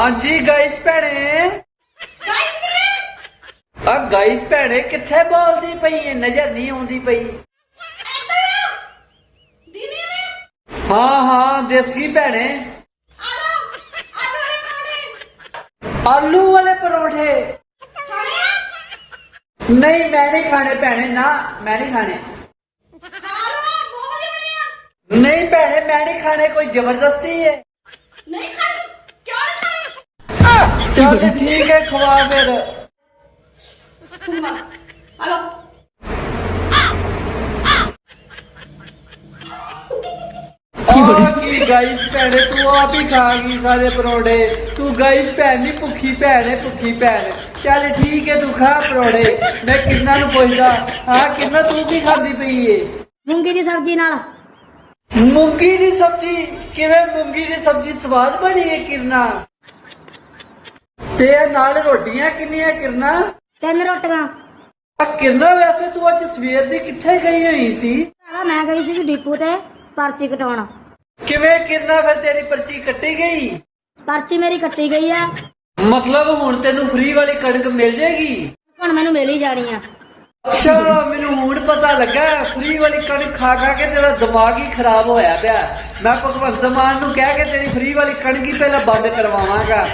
ਹਾਂਜੀ ਗਾਇਸ ਭੈਣੇ। ਆ ਗਾਇਸ ਭੈਣੇ, ਕਿੱਥੇ ਬੋਲਦੀ ਪਈ ਏ? ਨਜ਼ਰ ਨਹੀਂ ਆਉਂਦੀ ਪਈ। ਹਾਂ ਹਾਂ, ਦੇਸੀ ਭੈਣੇ। ਆਲੂ ਵਾਲੇ ਪਰੌਂਠੇ। ਨਹੀਂ, ਮੈਂ ਨਹੀਂ ਖਾਣੇ ਭੈਣੇ, ਨਾ, ਮੈਂ ਨਹੀਂ ਖਾਣੇ। ਨਹੀਂ ਭੈਣੇ, ਮੈਂ ਨਹੀਂ ਖਾਣੇ, ਕੋਈ ਜ਼ਬਰਦਸਤੀ ਹੈ ਚੱਲ ਠੀਕ ਹੈ ਖਵਾ ਫਿਰ। ਆ ਕੀ ਗਾਈਸ ਭੈਣੇ ਤੂੰ ਆਪ ਹੀ ਖਾ ਗਈ ਸਾਰੇ ਪਰੌਂਠੇ। ਤੂੰ ਗਾਈਸ ਭੈਣ ਨਹੀਂ ਭੁੱਖੀ ਭੈਣ ਭੁੱਖੀ ਭੈਣ ਚੱਲ ਠੀਕ ਹੈ ਤੂੰ ਖਾ ਪਰੌਂਠੇ। ਮੈਂ ਕਿੰਨਾ ਨੂੰ ਪੁੱਛਦਾ? ਹਾਂ ਕਿੰਨਾ ਤੂੰ ਕੀ ਖਾਂਦੀ ਪਈ ਏ? ਮੂੰਗੀ ਦੀ ਸਬਜ਼ੀ ਨਾਲ। ਮੂੰਗੀ ਦੀ ਸਬਜ਼ੀ? ਕਿਵੇਂ ਮੂੰਗੀ ਦੀ ਸਬਜ਼ੀ ਸਵਾਦ ਬਣੀ ਹੈ ਕਿਰਨਾ? ਤੇ ਨਾਲ ਰੋਟੀਆਂ ਕਿੰਨੀਆਂ ਕਿਰਨਾ? ਤਿੰਨ ਰੋਟੀਆਂ। ਆ ਕਿਰਨਾ ਵੈਸੇ ਤੂੰ ਅੱਜ ਸਵੇਰ ਦੀ ਕਿੱਥੇ ਗਈ ਹੋਈ ਸੀ? ਭਰਾਵਾ ਮੈਂ ਗਈ ਸੀ ਡਿਪੂ ਤੇ ਪਰਚੀ ਕਟਾਉਣ। ਕਿਵੇਂ ਕਿਰਨਾ ਫਿਰ ਤੇਰੀ ਪਰਚੀ ਕੱਟੀ ਗਈ? ਪਰਚੀ ਮੇਰੀ ਕੱਟੀ ਗਈ ਆ। ਮਤਲਬ ਹੁਣ ਤੈਨੂੰ ਫ੍ਰੀ ਵਾਲੀ ਕਣਕ ਮਿਲ ਜੇਗੀ ਹੁਣ ਮੈਨੂੰ ਮਿਲ ਹੀ ਜਾਣੀ ਆ। ਅੱਛਾ ਮੈਨੂੰ ਹੁਣ ਪਤਾ ਲੱਗਾ ਫ੍ਰੀ ਵਾਲੀ ਕਣਕ ਖਾ ਖਾ ਕੇ ਤੇਰਾ ਦਿਮਾਗ ਹੀ ਖਰਾਬ ਹੋਇਆ ਪਿਆ। ਮੈਂ ਭਗਵੰਤ ਮਾਨ ਨੂੰ ਕਹਿ ਕੇ ਤੇਰੀ ਫ੍ਰੀ ਵਾਲੀ ਕਣਕ ਹੀ ਪਹਿਲਾਂ ਬੰਦ ਕਰਵਾਵਾਂਗਾ।